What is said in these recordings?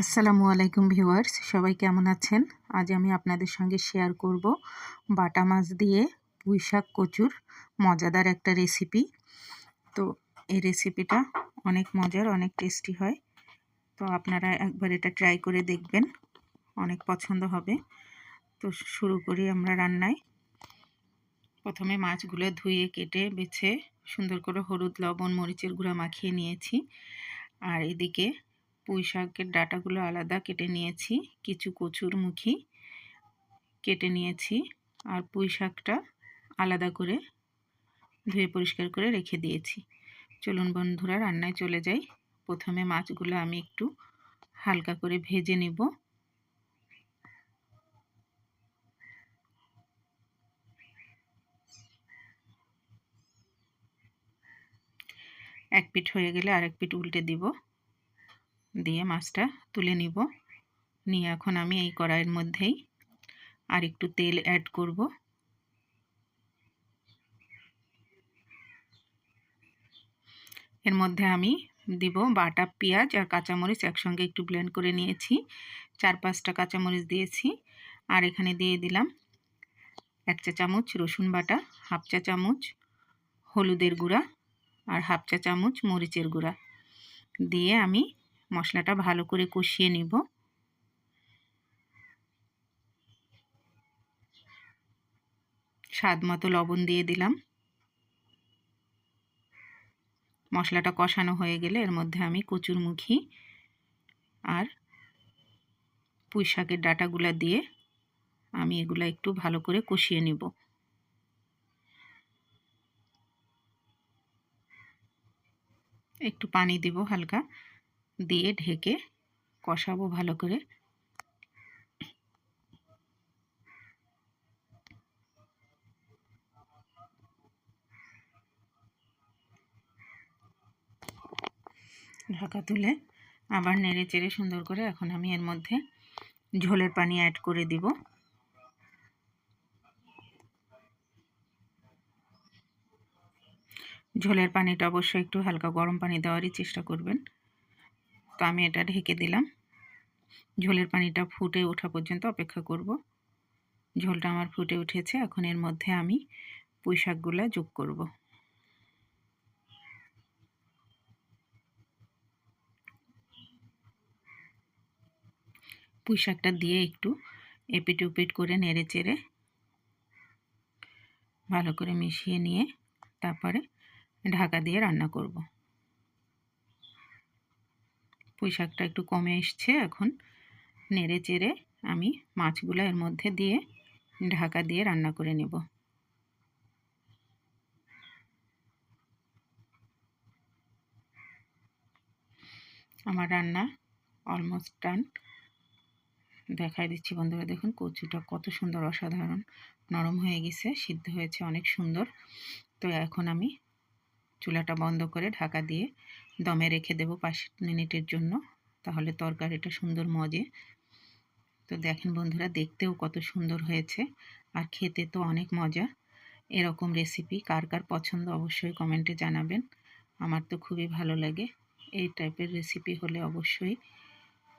আসসালামু আলাইকুম ভিউয়ার্স, সবাই কেমন আছেন? আজ আমি আপনাদের সঙ্গে শেয়ার করব বাটা মাছ দিয়ে পুঁই শাক কচুর মজাদার একটা রেসিপি তো এই রেসিপিটা অনেক মজার, অনেক টেস্টি হয়। তো আপনারা একবার এটা ট্রাই করে দেখবেন, অনেক পছন্দ হবে। তো শুরু করি আমরা রান্নায়। প্রথমে মাছগুলো ধুয়ে, কেটে, বেছে, সুন্দর করে হলুদ, লবণ, মরিচের গুঁড়া মাখিয়ে নিয়েছি। আর এদিকে পুঁই শাকের ডাটাগুলো আলাদা কেটে নিয়েছি, কিছু কচুর মুখী কেটে নিয়েছি আর পুঁই শাকটা আলাদা করে ধুয়ে পরিষ্কার করে রেখে দিয়েছি। চলুন বন্ধুরা, রান্নায় চলে যাই। প্রথমে মাছগুলো আমি একটু হালকা করে ভেজে নিব। এক পিঠ হয়ে গেলে আরেক পিঠ উল্টে দিব। দিয়ে মাছটা তুলে নিব। নিয়ে এখন আমি এই কড়াইয়ের মধ্যেই আর একটু তেল অ্যাড করব। এর মধ্যে আমি দিব বাটা পেঁয়াজ আর কাঁচামরিচ একসঙ্গে একটু ব্লেন্ড করে নিয়েছি। চার পাঁচটা কাঁচামরিচ দিয়েছি। আর এখানে দিয়ে দিলাম এক চা চামচ রসুন বাটা, হাফ চা চামচ হলুদের গুঁড়া আর হাফ চা চামচ মরিচের গুঁড়া। দিয়ে আমি মশলাটা ভালো করে কষিয়ে নিব। স্বাদ মতো লবণ দিয়ে দিলাম। মশলাটা কষানো হয়ে গেলে এর মধ্যে আমি কচুরমুখী আর পুঁই শাকের ডাটাগুলা দিয়ে আমি এগুলা একটু ভালো করে কষিয়ে নিব। একটু পানি দিব হালকা। দিয়ে ঢেকে কষাবো ভালো করে। ঢাকা তুলে আবার নেড়ে চেড়ে সুন্দর করে এখন আমি এর মধ্যে ঝোলের পানি অ্যাড করে দিব। ঝোলের পানিটা অবশ্যই একটু হালকা গরম পানি দেওয়ারই চেষ্টা করবেন। তো আমি এটা ঢেকে দিলাম। ঝোলের পানিটা ফুটে ওঠা পর্যন্ত অপেক্ষা করব। ঝোলটা আমার ফুটে উঠেছে, এখন এর মধ্যে আমি পুঁই শাকগুলো যোগ করব। পুঁই শাকটা দিয়ে একটু এপিট উপিট করে নেড়ে চেড়ে ভালো করে মিশিয়ে নিয়ে তারপরে ঢাকা দিয়ে রান্না করব। পুঁই শাকটা একটু কমে এসছে এখন। নেড়ে চেড়ে আমি মাছগুলো এর মধ্যে দিয়ে ঢাকা দিয়ে রান্না করে নেব। আমার রান্না অলমোস্ট ডান দেখাই দিচ্ছি বন্ধুরা, দেখুন কচুটা কত সুন্দর, অসাধারণ। নরম হয়ে গেছে, সিদ্ধ হয়েছে অনেক সুন্দর। তো এখন আমি চুলাটা বন্ধ করে ঢাকা দিয়ে দমে রেখে দেব পাঁচ মিনিটের জন্য। তাহলে তরকারিটা সুন্দর মজে। তো দেখেন বন্ধুরা, দেখতেও কত সুন্দর হয়েছে। আর খেতে তো অনেক মজা। এরকম রেসিপি কার কার পছন্দ অবশ্যই কমেন্টে জানাবেন। আমার তো খুবই ভালো লাগে। এই টাইপের রেসিপি হলে অবশ্যই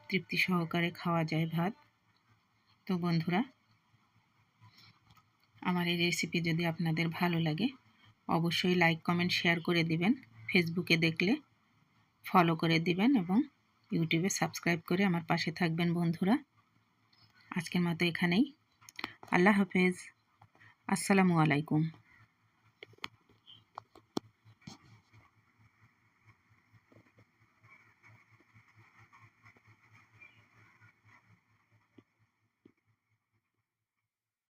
তৃপ্তি সহকারে খাওয়া যায় ভাত। তো বন্ধুরা, আমার এই রেসিপি যদি আপনাদের ভালো লাগে, অবশ্যই লাইক কমেন্ট শেয়ার করে দিবেন। ফেসবুকে দেখলে ফলো করে দিবেন এবং ইউটিউবে সাবস্ক্রাইব করে আমার পাশে থাকবেন বন্ধুরা। আজকের মতো এখানেই। আল্লাহ হাফেজ। আসসালামু আলাইকুম।